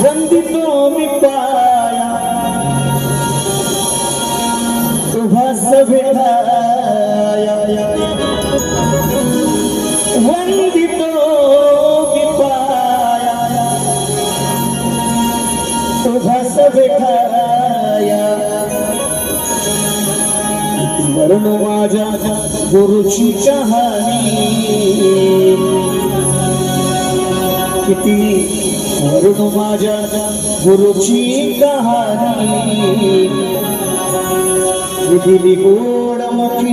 वंदितो मी पाया तुझा सभेदाया वंदितो मी पाया। तुझा सभेदाया वर्ण माझ्या गुरुची कहाणी किती वरुण माझ्या गुरुची कहाणी दिली गोड मुखी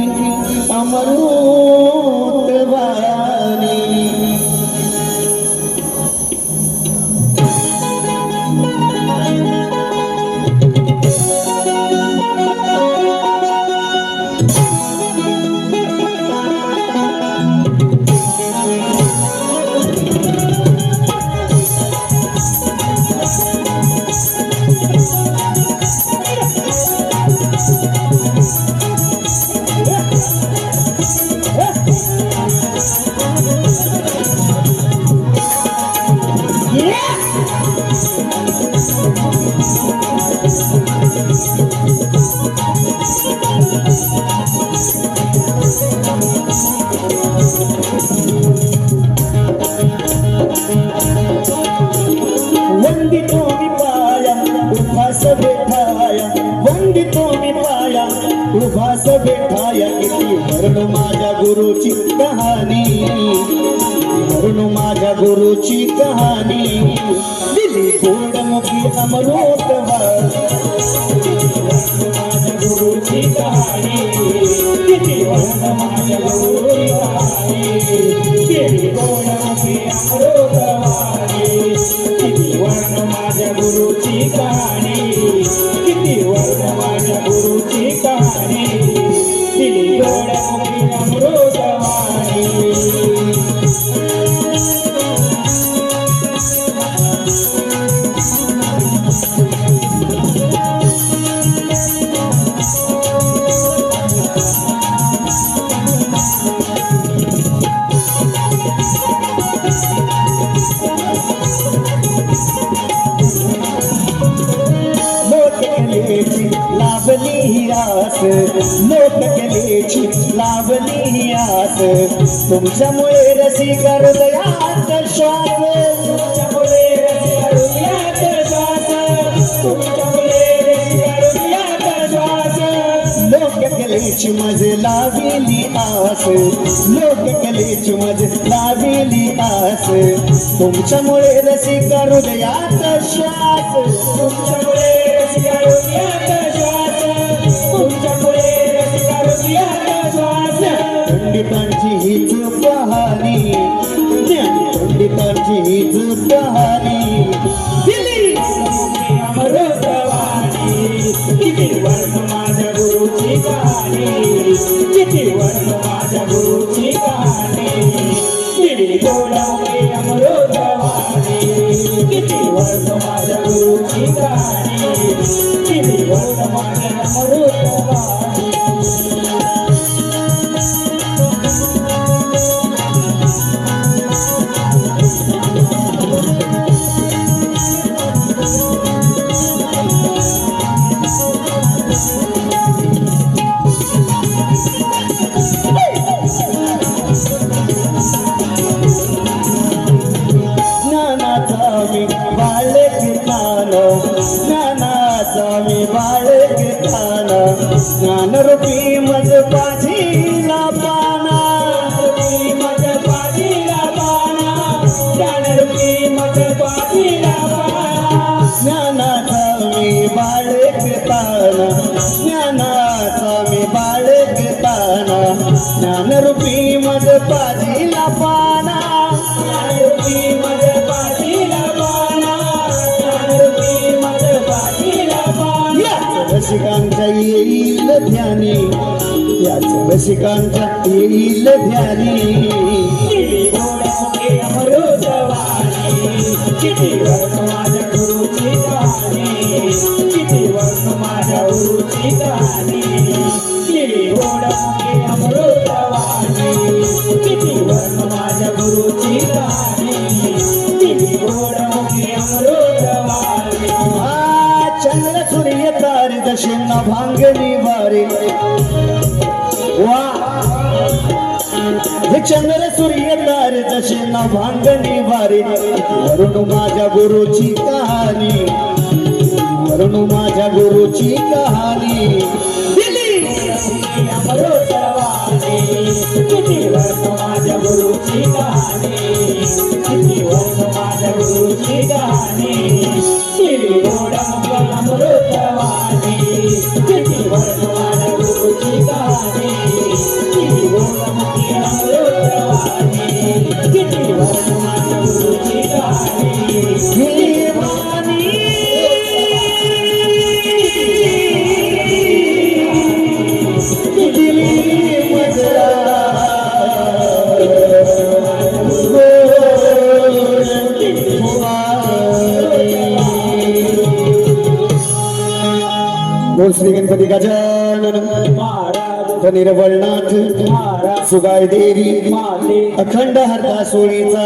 उभास बेठाया. वंदितो मी पाया उभास बेठाया. किती वर्ण माझ्या गुरुची कहाणी. वर्ण माझ्या गुरुची कहाणी. दिली गोडमुखी अमृत हृदयात श्वास. तुमच्यामुळे रसिक हृदयात श्वास. लोककलेची मज लाविली आस. लोककलेची मज लाविली आस. तुमच्यामुळे रसिक हृदयात श्वास. तुमच्यामुळे दिली गोडावली अमृतवाणी किती वर्ष माझ्या गुरुची कहाणी किती वर्ष माझ्या अमृतवाणी ज्ञानाचा बाळक ज्ञान ज्ञानरूपी मज पाठीला पाना मज पाठीला पाना ज्ञानरूपी मज पाठीला पाना ज्ञानाचा मी बाळक ताना ज्ञानाचा मी बाळक ताना ज्ञानरूपी मज पा रसिकांच्या येईल ध्यानी. किती गोडामुखे अमृतवाणी किती वर्ण माझ्या गुरुची गाणी किती वर्ष माझ्या गुरुची गाणी किती वर्ष माझ्या गुरु भांगणी वारे. वा. हे चंद्र सूर्य तारे जसे ना भांगणी वारे. वरुण माझ्या गुरुची कहाणी. वरुण माझ्या गुरुची कहाणी. श्री गणपती गजानन महाराज निर्वळनाथ महाराज सुगाय देवी माते अखंड हरता सोळीचा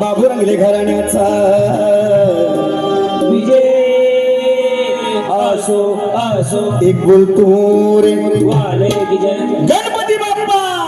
बाबू रंगले घराण्याचा. विजय. असो असो एक बोलतो रे गणपती बाप्पा.